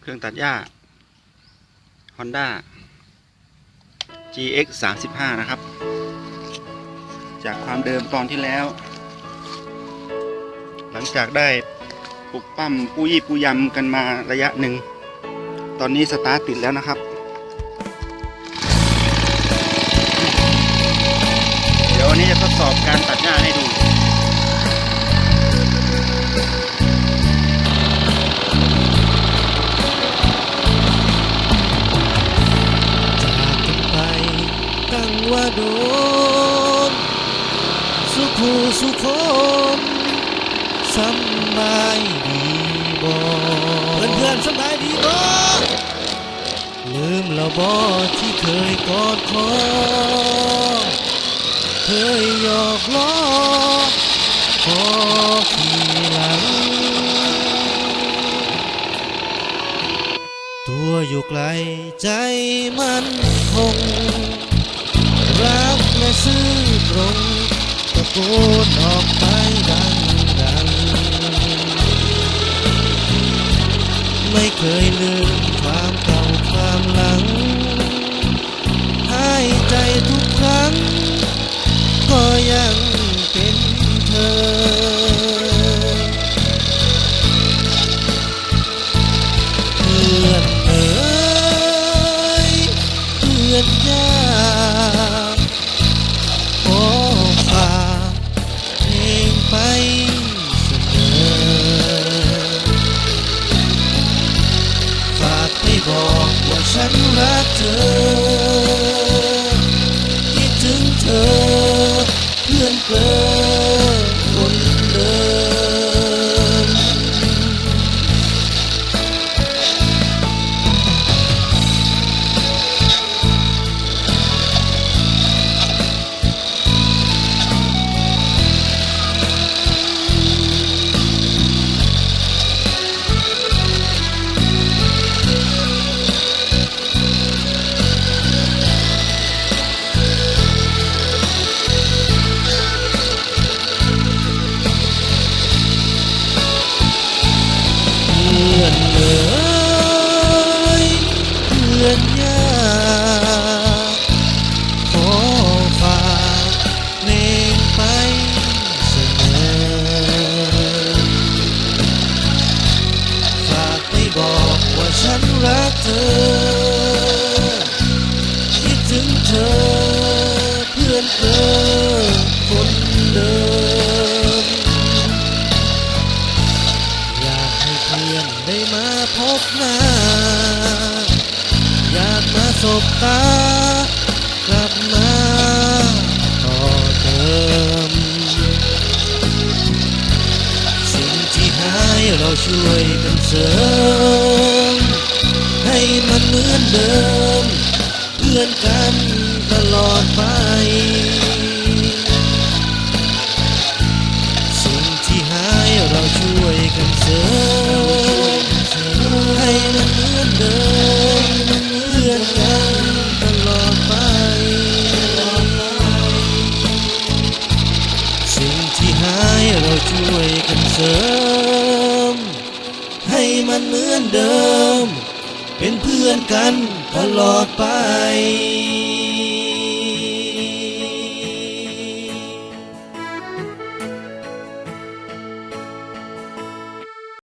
เครื่องตัดหญ้า Honda GX 35นะครับ จากความเดิมตอนที่แล้ว หลังจากได้ปลุกปั้มปูยี่ปูยำกันมาระยะหนึ่ง ตอนนี้สตาร์ทติดแล้วนะครับ เดี๋ยววันนี้จะทดสอบการตัดหญ้าให้ดู ดนสุขูสุขมสำบายดีบ่เพื่อนเพื่อนๆสำบายดีบ่ลืมแล้วบ่ที่เคยกอดคอเคยหยอกล้อขอทีหลัง ตัวอยู่ไกลใจมันคง รักและซื่อตรงตะโกนออกไปดังดังๆไม่เคยลืมความเก่าความหลังให้ใจทุกครั้ง บอกว่าฉันรักเธอ อนเอ๋ยเพื่อนยากขอฝากเพลงไปเสมอฝากให้บอกว่าฉันรักเธอ คิดถึงเธอเพื่อนเธอคนเดิม ได้มาพบหน้า อยากมาสบตากลับมาต่อเติม สิ่งที่หายเราช่วยกันเสริม ให้มันเหมือนเดิม เพื่อนกันตลอดไป เสริม ให้มันเหมือนเดิม เป็นเพื่อนกันตลอดไป